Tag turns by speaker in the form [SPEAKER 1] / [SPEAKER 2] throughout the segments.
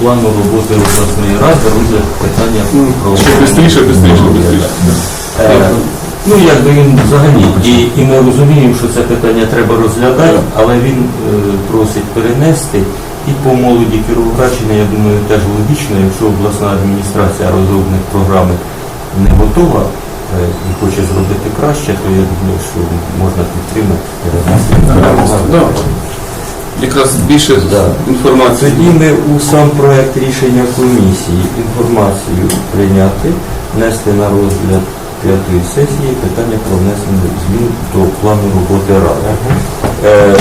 [SPEAKER 1] плану роботи обласної ради розгляд питання про
[SPEAKER 2] Ще бистріше, бистріше, бистріше.
[SPEAKER 1] Е, Ну, якби він взагалі, і, і ми розуміємо, що це питання треба розглядати, але він е, просить перенести. І по молоді Кіровоградщини, я думаю, теж логічно, якщо обласна адміністрація розробник програми не готова е, і хоче зробити краще, то я думаю, що можна підтримати.
[SPEAKER 2] Якраз більше
[SPEAKER 1] Да.
[SPEAKER 2] інформації.
[SPEAKER 1] Тоді ми у сам проект рішення комісії інформацію прийняти, внести на розгляд п'ятої сесії питання про внесення змін до плану роботи ради. Е,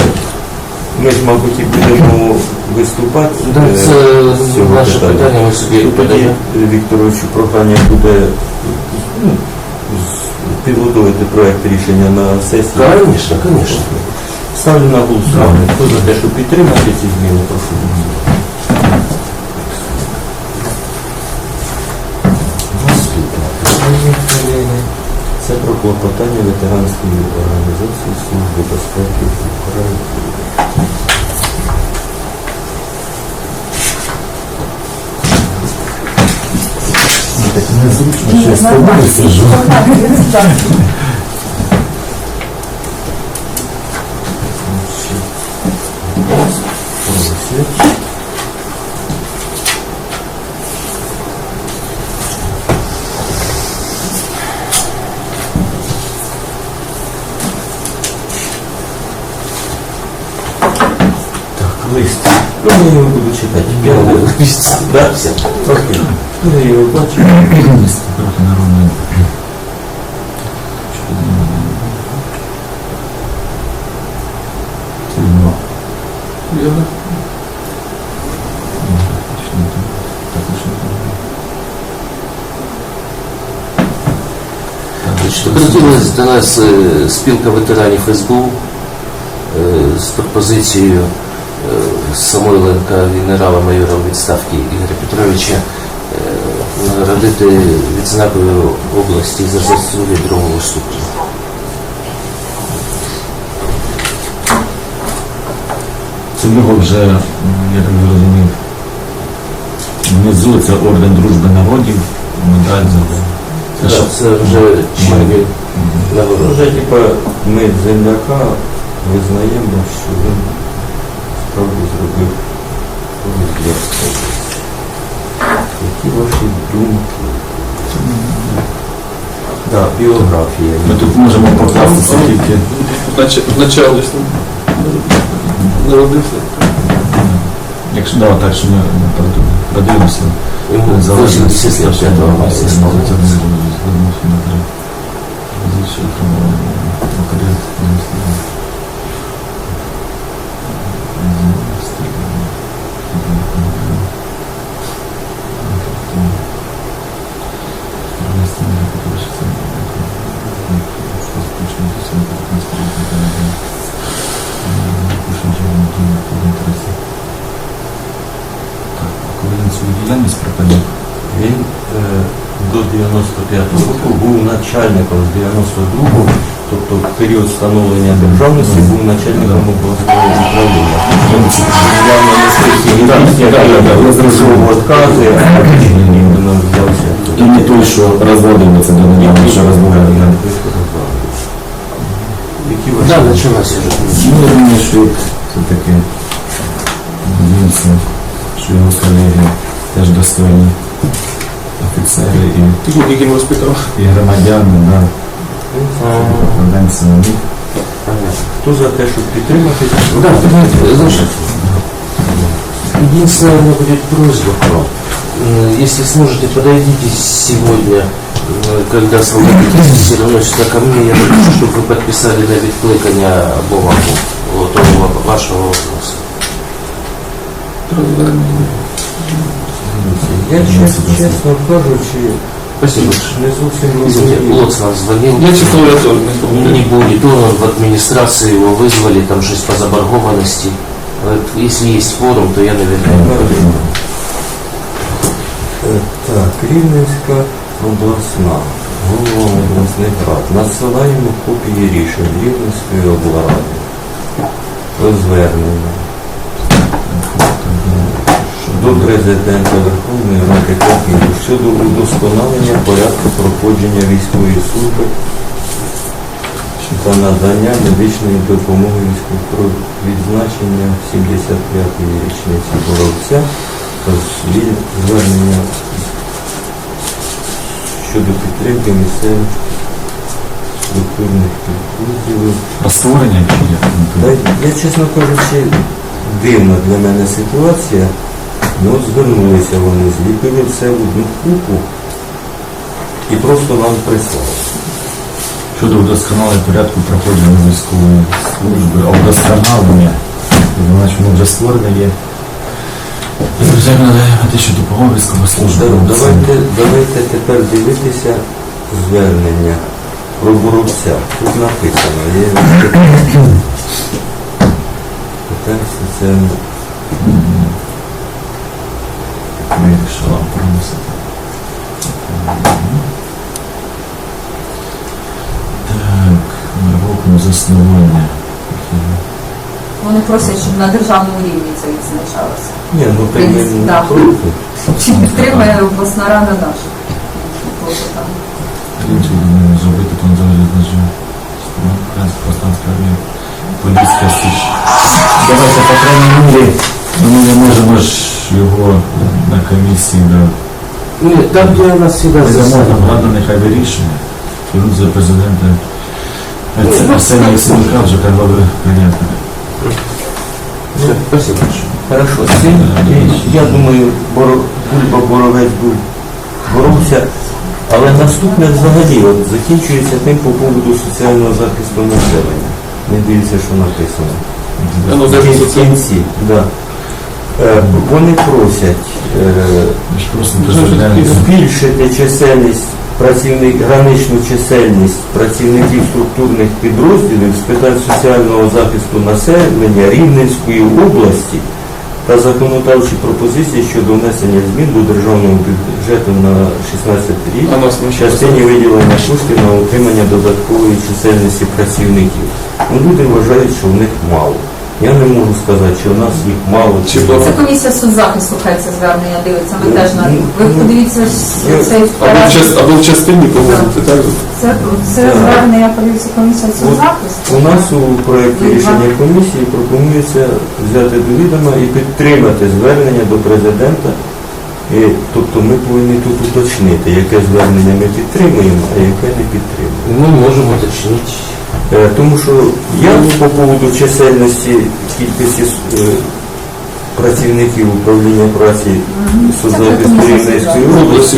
[SPEAKER 1] Ми ж, мабуть, і будемо виступати.
[SPEAKER 3] Да,
[SPEAKER 1] е,
[SPEAKER 3] це
[SPEAKER 1] з цього
[SPEAKER 3] наше питання, ми собі
[SPEAKER 1] Тоді
[SPEAKER 3] подаємо.
[SPEAKER 1] е, Вікторовичу прохання буде ну, з- підготовити проект рішення на сесію.
[SPEAKER 3] Конечно, конечно.
[SPEAKER 1] Ставлю на голосування. Хто за те, щоб підтримати ці зміни, прошу голосувати. Наступне питання, колеги, Це про клопотання ветеранської організації Служби безпеки України.
[SPEAKER 4] Ні, нормально, всі нормально, так.
[SPEAKER 1] Голосуємо. Так, лист. Ну, я його буду читати. Я буду. Да? Окей. Ну, я його бачу.
[SPEAKER 5] Трохи народної. Сильно.
[SPEAKER 2] Я-
[SPEAKER 3] Значить, Обратилась до нас е, спілка ветеранів СБУ е, з пропозицією е, Самойленка генерала майора відставки Ігоря Петровича наградити відзнакою області за заслуги другого ступеня.
[SPEAKER 5] В вже, я так зрозумів, внизу це орден дружби народів, медаль за Що?
[SPEAKER 3] це вже
[SPEAKER 1] Ну,
[SPEAKER 3] нагород.
[SPEAKER 1] Вже типа ми земляка визнаємо, що він справді зробив розгляд. Які ваші думки? Так, біографія.
[SPEAKER 5] Ми тут можемо покластися тільки
[SPEAKER 2] Нач- Вначале народився.
[SPEAKER 5] Якщо да, так, що ми.
[SPEAKER 3] Йому 80 лет 5
[SPEAKER 5] діяльність припинив,
[SPEAKER 1] Він е, до 95-го року був начальником з 92-го, тобто в період встановлення державності був начальником обласного управління. Явно не
[SPEAKER 5] зрозумів.
[SPEAKER 1] відкази, а він взявся.
[SPEAKER 5] і не той, що розводився до недавно, що розмовляв.
[SPEAKER 1] Які ваші
[SPEAKER 3] Да, почалася вже.
[SPEAKER 5] Ну, я думаю, що це таке дійсно, що його колеги теж достойні офіцери і,
[SPEAKER 2] Ті, яким розпитав.
[SPEAKER 5] і громадяни, да, покладаємося на них.
[SPEAKER 1] Хто за те, щоб підтримати?
[SPEAKER 3] Да, давайте, значит, единственное, у меня будет просьба к вам. М, Если сможете, подойдите сегодня, м, когда освободитесь, все равно сюда ко мне, я хочу, чтобы вы подписали на відкликання бумагу вот, того вашого вопроса.
[SPEAKER 1] Я чесно, чесно кажучи,
[SPEAKER 3] Спасибо.
[SPEAKER 1] не зовсім
[SPEAKER 3] Извините,
[SPEAKER 1] розумію.
[SPEAKER 3] Лоцман звонил.
[SPEAKER 2] Я читав, я теж не
[SPEAKER 3] Не
[SPEAKER 2] пам'ятаю.
[SPEAKER 3] будет, он в администрации его вызвали, там что-то по заборгованности. Говорит, Если есть форум, то я, наверное, приду.
[SPEAKER 1] Е, Так, Рівненська обласна, голова обласних рад. Надсилаємо копії рішень Рівненської облради про звернення. До президента Верховної Ради України щодо удосконалення порядку проходження військової служби та надання медичної допомоги військових відзначення 75-ї річниці боровця та звернення щодо підтримки місцевих структурних підрозділів
[SPEAKER 5] Про створення чи як?
[SPEAKER 1] Я, чесно кажучи, дивна для мене ситуація. Ну, от звернулися вони, зліпили все в одну купу і просто нам прислали.
[SPEAKER 5] Щодо вдосконалення порядку проходження військової служби, а вдосконалення, значить, воно вже створене є. Друзі, надати щодо допомоги військової служби.
[SPEAKER 1] Да- Давайте, давайте тепер дивитися звернення про боровця. Тут написано, є питання соціального.
[SPEAKER 5] Вирішила приносити. Так, року заснування.
[SPEAKER 4] Вони просять, щоб на державному рівні це відзначалося.
[SPEAKER 1] Ні, ну не
[SPEAKER 4] Да. Чи підтримує обласна рада наша? Просто там.
[SPEAKER 5] Інші не зробити, життя. Повстанська армія, Подільська Січ. Давайте, по крайній мірі, ну, ми не можемо ж його на комісії да,
[SPEAKER 3] Ні, там де у нас завжди
[SPEAKER 5] Безумовно, влада нехай вирішує. Керують за президента. Це Арсенія Яценюка вже би прийняти.
[SPEAKER 3] Спасибо.
[SPEAKER 1] Хорошо, з цим, е, я думаю, Боро- Бульба Боровець був боровся, але наступне взагалі от, закінчується тим по поводу соціального захисту населення. Не дивіться, що написано.
[SPEAKER 2] Ну,
[SPEAKER 1] В кінці, да. Е, Вони просять е, збільшити чисельність працівник, граничну чисельність працівників структурних підрозділів з питань соціального захисту населення Рівненської області та законодавчі пропозиції щодо внесення змін до державного бюджету на 16 рік в частині виділення коштів на утримання додаткової чисельності працівників. Ну, люди вважають, що в них мало. Я не можу сказати, чи в нас їх мало,
[SPEAKER 2] Чи.
[SPEAKER 4] Це комісія соцзахисту, хай це звернення дивиться. Ми теж на
[SPEAKER 1] Ну,
[SPEAKER 4] ви
[SPEAKER 1] ну,
[SPEAKER 4] подивіться цей
[SPEAKER 2] Або в,
[SPEAKER 4] порядок.
[SPEAKER 2] час, або в частині погодити, так?
[SPEAKER 4] Це, це звернення подивиться комісія соцзахисту.
[SPEAKER 1] У нас у проєкті рішення комісії пропонується взяти до відома і підтримати звернення до президента. І, тобто ми повинні тут уточнити, яке звернення ми підтримуємо, а яке не підтримуємо.
[SPEAKER 3] Ми можемо уточнити.
[SPEAKER 1] Е, Тому що я по поводу чисельності кількості е, працівників управління праці соцзахисту
[SPEAKER 2] області
[SPEAKER 1] області,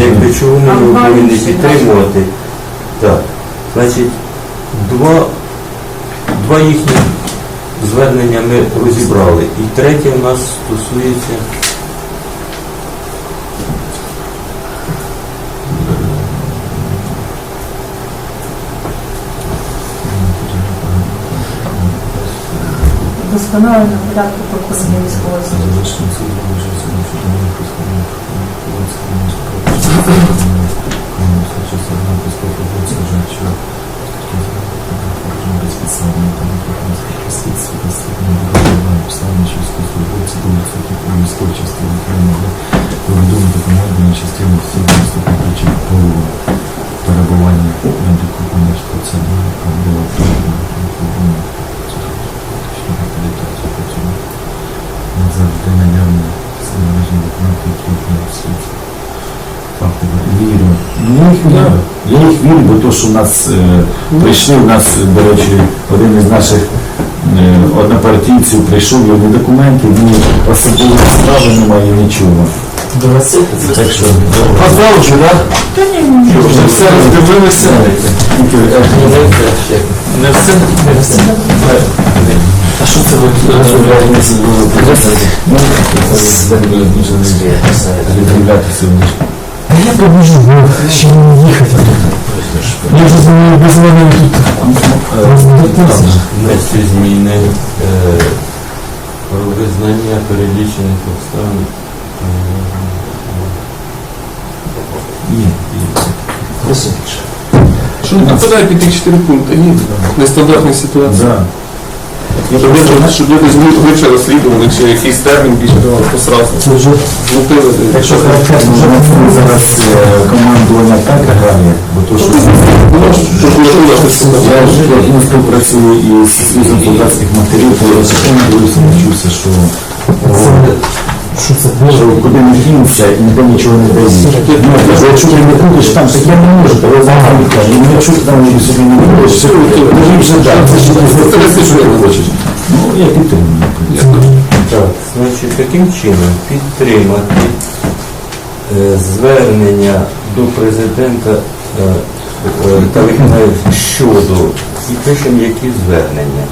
[SPEAKER 1] якби чого ми його повинні підтримувати. Так, значить, два, два їхні звернення ми розібрали. І третє в нас стосується
[SPEAKER 4] Досконалення порядку проходження військової служби.
[SPEAKER 5] Повідомити команду частину всіх наступних стаціонаром або не завжди наявні всі належні документи, які є. Факти вірю. Ну, я їх вірю. Я їх вірю, бо то, що в нас е, прийшли, у нас, до речі, один із наших е, однопартійців прийшов, його ні документів, ні особливої справи немає, нічого. Так що,
[SPEAKER 3] Продовжу, так?
[SPEAKER 2] вже все роздивилися. Не все.
[SPEAKER 1] не все.
[SPEAKER 3] А що це
[SPEAKER 5] відправлятися в них.
[SPEAKER 6] Я побежу, ще не їхати. Я вже думаю, без мене тут роздатися.
[SPEAKER 1] внести зміни е, про визнання перелічених обставин.
[SPEAKER 5] Ні.
[SPEAKER 2] Що не подай під тих чотири пункти? Ні. Нестандартних ситуацій. Щоб люди, щоб люди змі- вивчили чи якийсь термін більше давали, то сразу
[SPEAKER 6] Це вже
[SPEAKER 2] злупили.
[SPEAKER 6] Якщо характерно,
[SPEAKER 5] Ми зараз е, командування так грає, бо то, що
[SPEAKER 2] Ну,
[SPEAKER 5] я і співпрацюю із Союзом солдатських матерів, то я дивився, навчився, що е,
[SPEAKER 6] що це було?
[SPEAKER 5] куди не кинувся і ніде нічого не дають. Ну, якщо ти не будеш там, так я не можу, то я кажу. Ну, якщо ти там собі не будеш, то ти вже так, це ж ти що ти хочеш. Ну, я підтримую.
[SPEAKER 1] Так, значить, таким чином підтримати е, звернення до президента е, е, та щодо, і пишемо, які звернення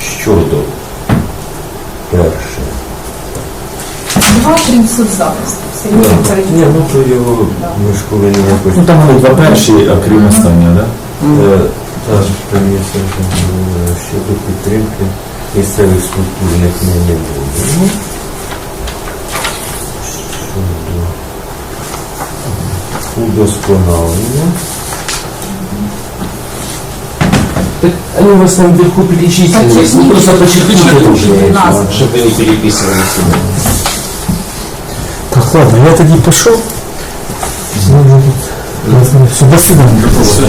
[SPEAKER 1] щодо перше
[SPEAKER 4] Два крім соцзахисту. Сергій
[SPEAKER 1] Ні,
[SPEAKER 4] Вікторович.
[SPEAKER 1] ну то його ми ж повинні якось.
[SPEAKER 5] Ну, там вони два перші, а крім останнього, так?
[SPEAKER 1] Е, Так, там є все, що було, щодо підтримки місцевих структурних не буде. Ну, щодо удосконалення.
[SPEAKER 3] Так они у вас там вверху перечислились, ну просто подчеркните уже,
[SPEAKER 4] Назва.
[SPEAKER 3] чтобы вы не переписывали сюда.
[SPEAKER 6] Так, ладно, я тоді пішов. Ну, вже тут, я знаю, все, до свидання.
[SPEAKER 2] Все.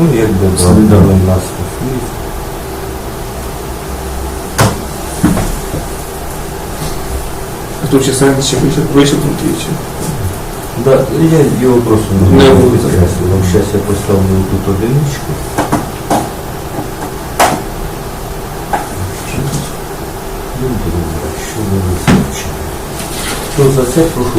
[SPEAKER 1] Ну, якби да,
[SPEAKER 5] Солідарно.
[SPEAKER 1] коли нас стосується.
[SPEAKER 2] А тут ще сайт ще вище, вище тут є чи?
[SPEAKER 1] Да, я його просто
[SPEAKER 2] Не
[SPEAKER 1] не
[SPEAKER 2] буду.
[SPEAKER 1] підкреслював. Зараз я поставлю тут одиничку. Ну, добре, що ви визначили? Хто за це, прошу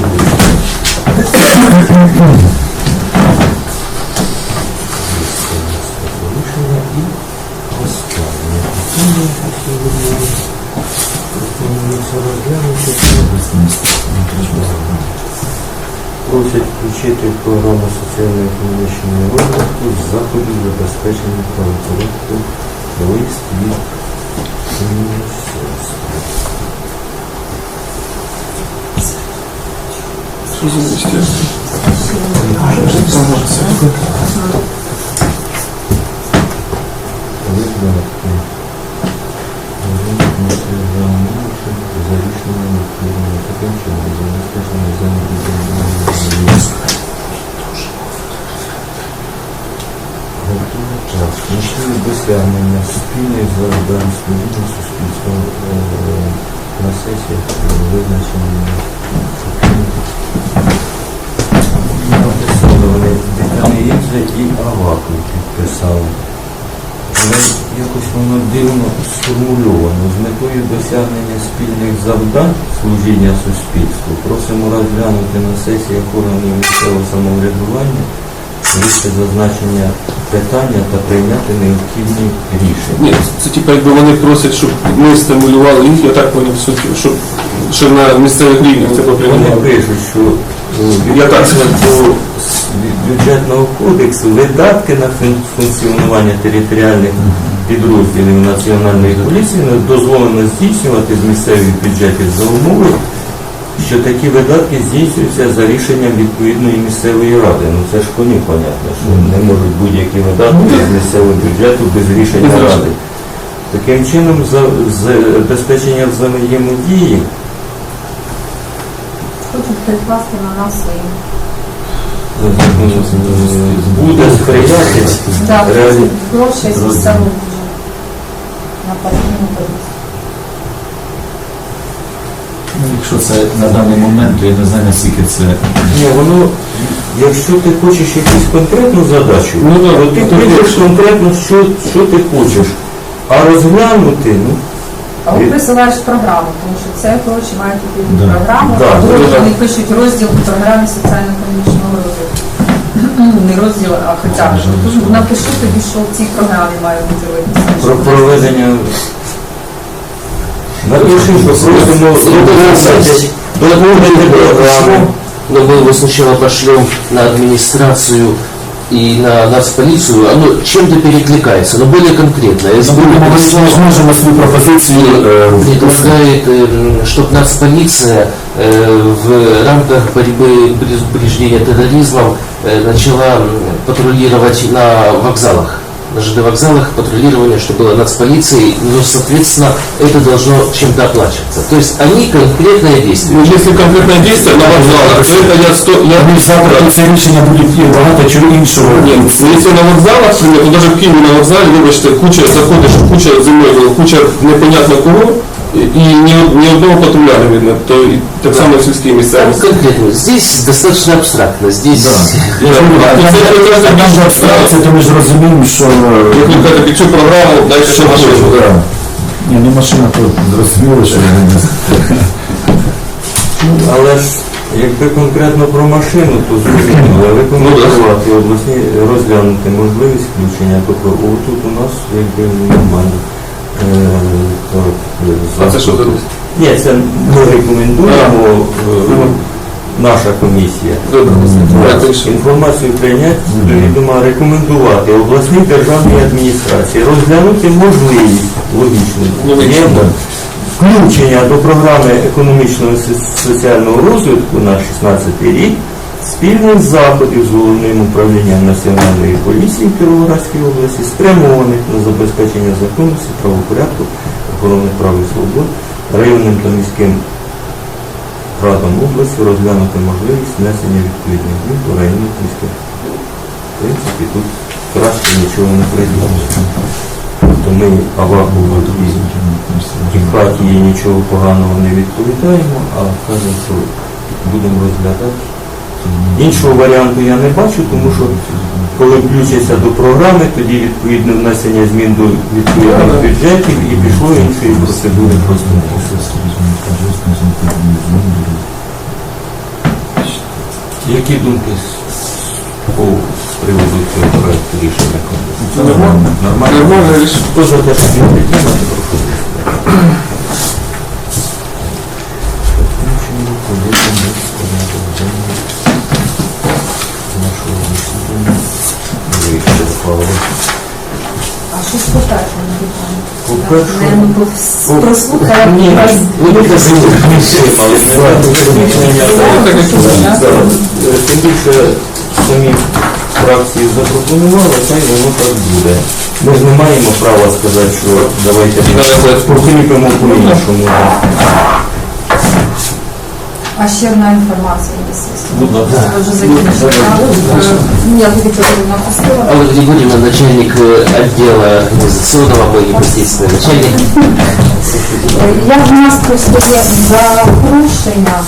[SPEAKER 1] включити в програму соціально-економічного розвитку заходів забезпечення правопорядку лист від міністерства.
[SPEAKER 2] Що за міністерство?
[SPEAKER 1] Видатки. За рішенням відповідного таким чином забезпечення землі. Готове час. Можливі досягнення спільних завдань спільного суспільства е, на сесіях визначені. Написали вони Деканеїдзе і Аваку підписали. Але якось воно дивно сформульовано. З метою досягнення спільних завдань служіння суспільству просимо розглянути на сесіях органів місцевого самоврядування вище зазначення питання та прийняти необхідні рішення.
[SPEAKER 2] Ні, це типа якби вони просять, щоб ми стимулювали їх, я так поняв, щоб ще на місцевих рівнях це
[SPEAKER 1] Вони пишуть, що
[SPEAKER 2] Я так
[SPEAKER 1] до бюджетного кодексу видатки на функціонування територіальних підрозділів Національної поліції не дозволено здійснювати з місцевих бюджетів за умови, що такі видатки здійснюються за рішенням відповідної місцевої ради. Ну це ж коні понятно, що не можуть будь-які видатки з місцевого бюджету
[SPEAKER 2] без рішення
[SPEAKER 1] ради. Таким чином, за- забезпечення взаємодії
[SPEAKER 4] Хочуть перекласти на нас свої.
[SPEAKER 1] буде сприяти
[SPEAKER 4] Так,
[SPEAKER 1] реалі...
[SPEAKER 4] гроші з місцевого бюджету. На партійну комісію.
[SPEAKER 5] Ну, якщо це на даний момент, то я не знаю, наскільки це
[SPEAKER 1] Ні, воно, якщо ти хочеш якусь конкретну задачу,
[SPEAKER 2] Ну, да,
[SPEAKER 1] то ти пишеш конкретно, що, що ти хочеш. А розглянути, ну,
[SPEAKER 4] А ви присилаєш програму, тому що це гроші мають йти
[SPEAKER 5] Да.
[SPEAKER 4] програму,
[SPEAKER 1] Да,
[SPEAKER 4] або
[SPEAKER 2] да, да.
[SPEAKER 4] вони пишуть розділ у програмі соціально-економічного розвитку. Не розділ, а хоча б. Тут Напиши тобі, що в цій програмі має бути виписано.
[SPEAKER 1] про проведення. Напиши, що просимо доповнити, доповнити програму
[SPEAKER 3] но мы его сначала пошлем на администрацию и на нацполицию, оно чем-то перекликается, но более конкретно. СБУ
[SPEAKER 5] Ми
[SPEAKER 3] прислала-
[SPEAKER 5] можемо свою пропозицію е,
[SPEAKER 3] предлагает, чтобы нацполиция э, в рамках борьбы предупреждения терроризмом э, начала м, патрулировать на вокзалах. На ЖД вокзалах патрулирование, что было нацполицией, но, соответственно, это должно чем-то оплачиваться. То есть они конкретные действия.
[SPEAKER 2] Ну, Если конкретное действие на вокзалах, то это я сто... Я...
[SPEAKER 5] Ми завтра це рішення будуть і багато чого іншого.
[SPEAKER 2] Ні, ну, якщо на вокзалах, наприклад, то навіть в Києві на вокзалі, вибачте, куча, заходиш, куча земель, куча непонятно кого, і ні, ні одного патруля не видно, то і так само в сільській
[SPEAKER 3] Там
[SPEAKER 2] місцевості.
[SPEAKER 3] конкретно. Здесь достаточно абстрактно. Здесь
[SPEAKER 5] Я ж говорю,
[SPEAKER 2] Це-
[SPEAKER 5] а
[SPEAKER 2] це-
[SPEAKER 5] там
[SPEAKER 2] це-
[SPEAKER 5] же- там же абстракція, то ми ж розуміємо, що...
[SPEAKER 2] Як ви кажете, під цю програму дайте ще машину.
[SPEAKER 5] Да. Ні, ну машина то зрозуміло, що
[SPEAKER 1] Але ж якби конкретно про машину, то зрозуміло, але рекомендувати обласні розглянути можливість включення, тобто тут у нас якби нормально.
[SPEAKER 2] А це що лист?
[SPEAKER 1] Ні, це ми рекомендуємо, е, наша комісія. Інформацію прийняти до відома рекомендувати обласній державній адміністрації розглянути можливість логічно
[SPEAKER 2] Логічно.
[SPEAKER 1] включення до програми економічного і соціального розвитку на 16 рік спільних заходів з головним управлінням Національної поліції в Кіровоградській області, спрямованих на забезпечення законності, правопорядку, охорони прав і свобод районним та міським радам області розглянути можливість внесення відповідних змін до районних міських. В принципі, тут краще нічого не придумати. Тобто ми Аваку і хаті нічого поганого не відповідаємо, а кажемо, що будемо розглядати. Іншого варіанту я не бачу, тому що коли включиться до програми, тоді відповідно внесення змін до відповідних бюджетів і пішло іншої процедури просто. Які думки з, приводу цього проекту рішення?
[SPEAKER 2] Нормально?
[SPEAKER 1] Нормально.
[SPEAKER 2] Нормально.
[SPEAKER 1] Хто за те, щоб він підтримати, прошу голосувати. Включення повідомлення з порядку денного нашого засідання. Вийшли ухвалили.
[SPEAKER 4] А що з попереднім питанням?
[SPEAKER 1] По-перше,
[SPEAKER 4] Наверно,
[SPEAKER 1] по-
[SPEAKER 4] пос- прослухаємо.
[SPEAKER 1] Ні,
[SPEAKER 4] раз.
[SPEAKER 1] ви не казали, не всипали, не знаю, включення.
[SPEAKER 2] Так, як
[SPEAKER 1] Так, е, Тим більше самі фракції запропонували, та й воно так буде. Ми ж не маємо права сказати, що давайте
[SPEAKER 2] Давайте.
[SPEAKER 1] покріпимо по-іншому.
[SPEAKER 4] А ще одна інформація є.
[SPEAKER 1] Будь ласка.
[SPEAKER 4] Це вже закінчили. Я тобі чого напустила.
[SPEAKER 3] Алла Григорьевна, начальник э, отдела организационного непосредственный начальник.
[SPEAKER 4] Як в нас просто є за порушення,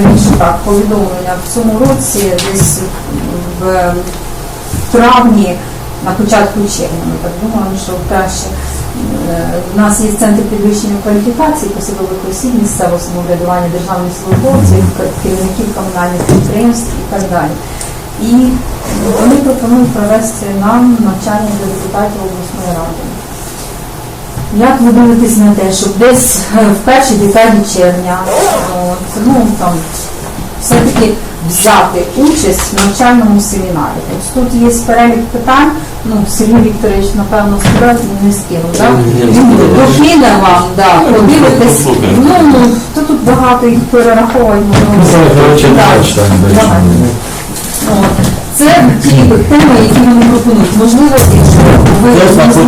[SPEAKER 4] вірніше так, повідомлення в цьому році, десь в травні, на початку червня, ми так думаємо, що краще. У нас є центр підвищення кваліфікації посадових осіб, місцевого самоврядування державних службовців, керівників комунальних підприємств і так далі. І вони пропонують провести нам навчання для депутатів обласної ради. Як ви дивитесь на те, щоб десь е, в першій декаді червня ну, там, все-таки взяти участь в навчальному семінарі? Ось тут є перелік питань, ну, Сергій Вікторович, напевно, сказав, не скинув, так? Докине вам, да, подивитесь.
[SPEAKER 1] послухаємо.
[SPEAKER 4] Ну, ну, то тут багато їх перераховуємо.
[SPEAKER 5] Ну, це,
[SPEAKER 4] Так, ті теми, які вони пропонують. Можливо, якщо ви
[SPEAKER 1] центр?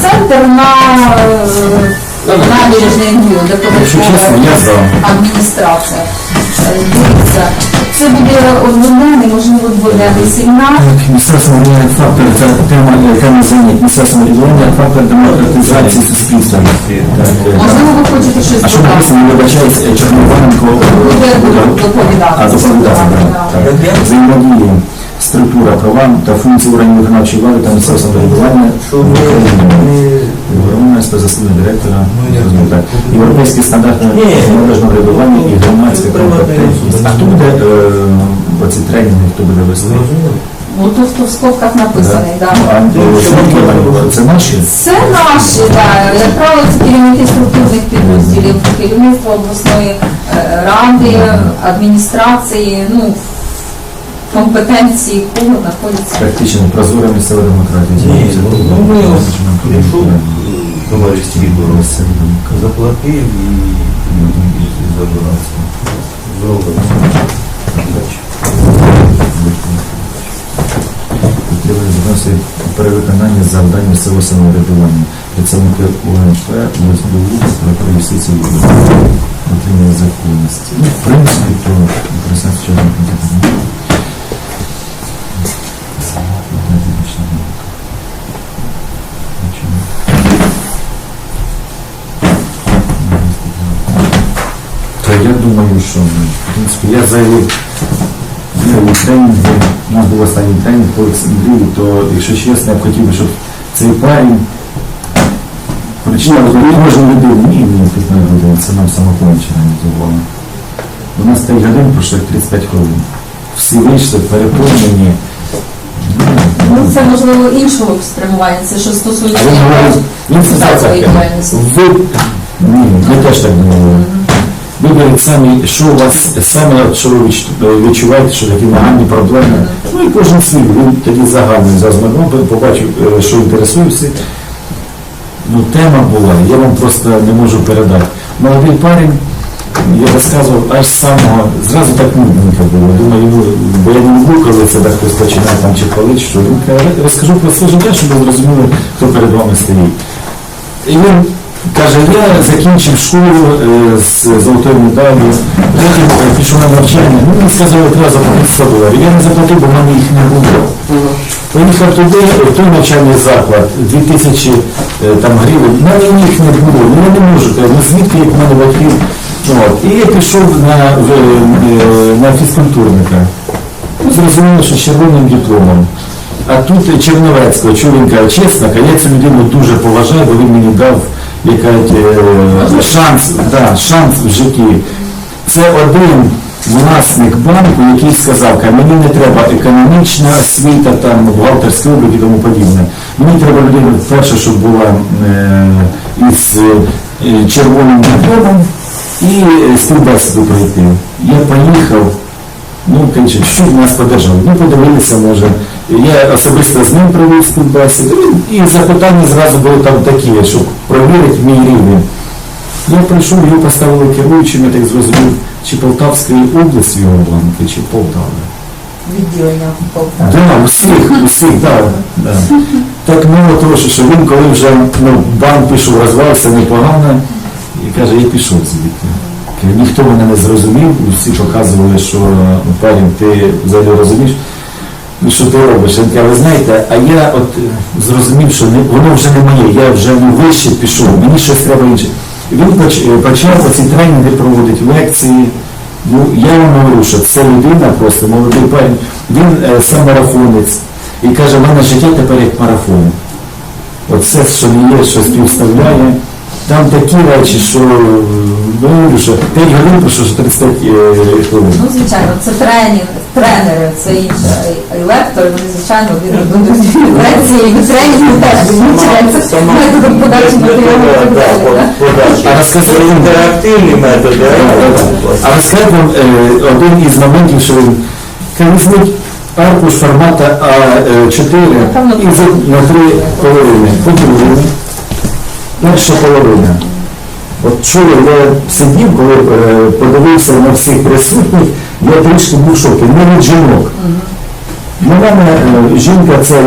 [SPEAKER 4] Центр на е, набережній де
[SPEAKER 5] за.
[SPEAKER 4] адміністрація. Дивіться, це буде одноденний, можливо, дводенний семінар.
[SPEAKER 5] Місцеве самоврядування фактор, це тема, яка ми зайняті. Місцеве самоврядування фактор демократизації суспільства.
[SPEAKER 4] Можливо, ви хочете щось
[SPEAKER 5] А що написано, не вибачається, Чорнобанко
[SPEAKER 4] Буде доповідати.
[SPEAKER 5] А, доповідати, так. так. Структура, права та функції органів виконавчої влади та місцевого самоврядування. Громадське заслуги директора, так. європейські стандарти
[SPEAKER 1] Ні.
[SPEAKER 5] належного регулювання і громадське компетенції. А хто буде е, оці тренінги, хто буде вести?
[SPEAKER 4] Ну, тут в скобках написаний, так.
[SPEAKER 5] А, це наші?
[SPEAKER 4] Це наші, да, як правило, це керівники структурних підрозділів, керівництво обласної е, ради, адміністрації, ну, в компетенції кого знаходяться.
[SPEAKER 5] Практично прозора місцева демократія.
[SPEAKER 1] Ні, ну, ну, ми якщо
[SPEAKER 5] тут,
[SPEAKER 1] товариш
[SPEAKER 5] місцева
[SPEAKER 1] заплатив і забирався.
[SPEAKER 5] Треба відносити перевиконання завдань місцевого самоврядування. Працівники УНП про юстицію отримання законності. Ну, в принципі, то користатися в я заявив ну, тренінги, у нас був останній тренінг по Олександрії, то якщо чесно, я б хотів би, щоб цей парень прочитав кожну людину. Ні, ні, тут не годин, це нам самопоміч організували. У нас 5 годин пройшло 35 хвилин. Всі вийшли, переповнені.
[SPEAKER 4] Ну, це можливо іншого спрямування, це що стосується
[SPEAKER 5] він так,
[SPEAKER 4] діяльності.
[SPEAKER 5] ви, ні, ми теж так думали. Виберіть самі, що у вас саме, що ви відчуваєте, що такі нагальні проблеми. Ну і кожен свій, він тоді загальний зазмагнув, побачив, е, що інтересує всіх. Ну, тема була, я вам просто не можу передати. Молодий парень, я розказував аж самого, зразу так нудненько було. Думаю, бо я не люблю, коли це так хтось починає там чи хвалити, що він каже, розкажу про своє життя, щоб ви зрозуміли, хто перед вами стоїть. І він каже, я закінчив школу е, з золотою медаллю, потім е, пішов на навчання. Ну, сказав, що треба заплатити 100 доларів. Я не заплатив, бо в мене їх не було. Поїхав туди, в той навчальний заклад, 2000 е, там, гривень, в мене їх не було, ну я не можу, ну звідки як в мене батьків. От. І я пішов на, в, е, на фізкультурника. Ну, зрозуміло, що з червоним дипломом. А тут Черновецького, Чуренка, чесно, я цю людину дуже поважаю, бо він мені дав якась, е, шанс, да, шанс в житті. Це один власник банку, який сказав, «Кай, мені не треба економічна освіта, там, бухгалтерський облік і тому подібне. Мені треба людина, перше, щоб була е, із е, червоним дипломом і співбесіду пройти. Я поїхав, Ну, конечно, чуть нас подержали. Ну, подивилися, може. Я особисто з ним провів співбесіду. І і запитання зразу були там такі, щоб перевірити мій рівень. Я прийшов, його поставили керуючим, я так зрозумів, чи Полтавської області його банки, чи Полтави.
[SPEAKER 4] Відділення Полтави.
[SPEAKER 5] Так, усіх, усіх, так. Да, Так мало того, що він коли вже ну, банк пішов, розвалився непогано, і каже, я пішов звідти. Ніхто мене не зрозумів, всі показували, що ну, парень, ти взагалі розумієш, ну, що ти робиш. Він каже, ви знаєте, а я от е, зрозумів, що не, воно вже не моє, я вже ну, вище пішов, мені щось треба інше. І він е, почав ці тренінги проводити, лекції. Ну, я вам говорю, що це людина просто, молодий парень, він е, сам марафонець і каже, в мене життя тепер як марафон. От все, що не є, що співставляє. Там такі речі, що, е, ну, що 5 годин що 35 е, хвилин.
[SPEAKER 4] Ну, звичайно, це тренінг, тренери, це інше. І лектори, вони, звичайно, ведуть лекції, і тренінгу теж вивчаються методом подачі матеріалу і так далі.
[SPEAKER 5] А розкажи,
[SPEAKER 1] Це інтерактивні методи.
[SPEAKER 5] А розкажу вам е, один із моментів, що він візьміть аркуш формата А4
[SPEAKER 4] Напевно,
[SPEAKER 5] і на три половини. Поділили. Перша половина. От чую, я сидів, коли е, подивився на всіх присутніх, я трішки був шокі. Не від жінок. Для мене е, жінка це